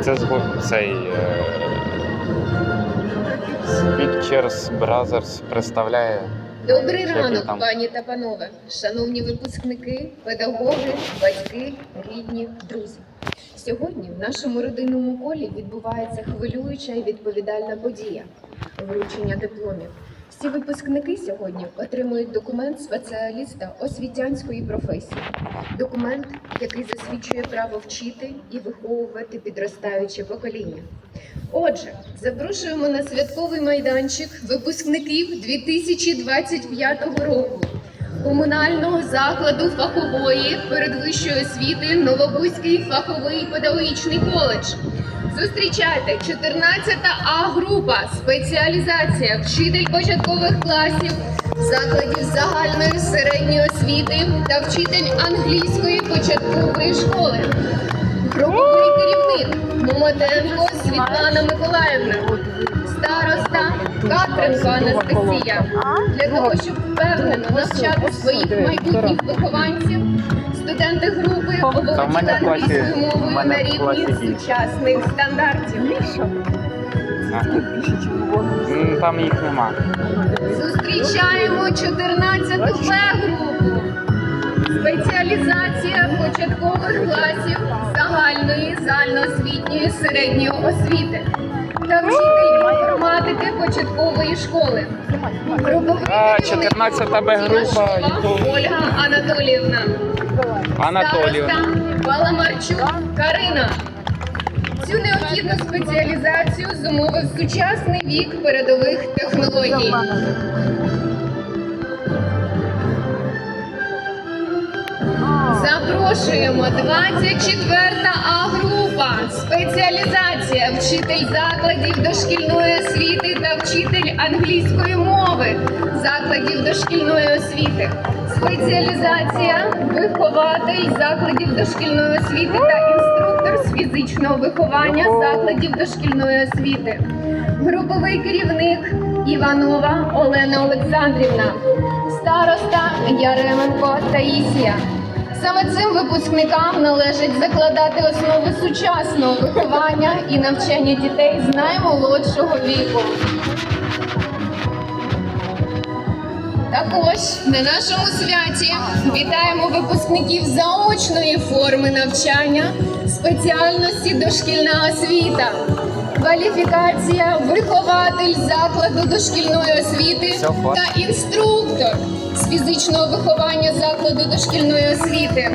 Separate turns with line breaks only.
Це цей е, Pictures Brothers представляє.
Добрий ранок,
там.
пані та панове, шановні випускники, педагоги, батьки, рідні, друзі. Сьогодні в нашому родинному колі відбувається хвилююча і відповідальна подія вручення дипломів. Всі випускники сьогодні отримують документ спеціаліста освітянської професії. Документ, який засвідчує право вчити і виховувати підростаюче покоління. Отже, запрошуємо на святковий майданчик випускників 2025 року комунального закладу фахової передвищої освіти Новобузький фаховий педагогічний коледж. Зустрічайте. 14 А група, спеціалізація, вчитель початкових класів, закладів загальної середньої освіти та вчитель англійської початкової школи. Груповий керівник Момотенко Світлана Миколаївна, староста Катренко Анастасія. Для того, щоб впевнено навчати своїх майбутніх вихованців, студенти групи оволоділи англійською мовою на рівні сучасних стандартів.
Там їх нема.
Зустрічаємо 14 Б групу. Спеціалізація початкових класів загальної загальноосвітньої середньої освіти та вчитель інформатики початкової школи. Груповий
14 Б група,
Ольга Анатоліївна.
Анатоліївна.
Староста Паламарчук Карина. Цю необхідну спеціалізацію зумовив сучасний вік передових технологій. Запрошуємо 24 А група. Спеціалізація вчитель закладів дошкільної освіти та вчитель англійської мови закладів дошкільної освіти. Спеціалізація вихователь закладів дошкільної освіти та інструктор з фізичного виховання закладів дошкільної освіти. Груповий керівник Іванова Олена Олександрівна. Староста Яременко Таїсія. Саме цим випускникам належить закладати основи сучасного виховання і навчання дітей з наймолодшого віку. Також на нашому святі вітаємо випускників заочної форми навчання спеціальності дошкільна освіта. Кваліфікація вихователь закладу дошкільної освіти та інструктор з фізичного виховання закладу дошкільної освіти.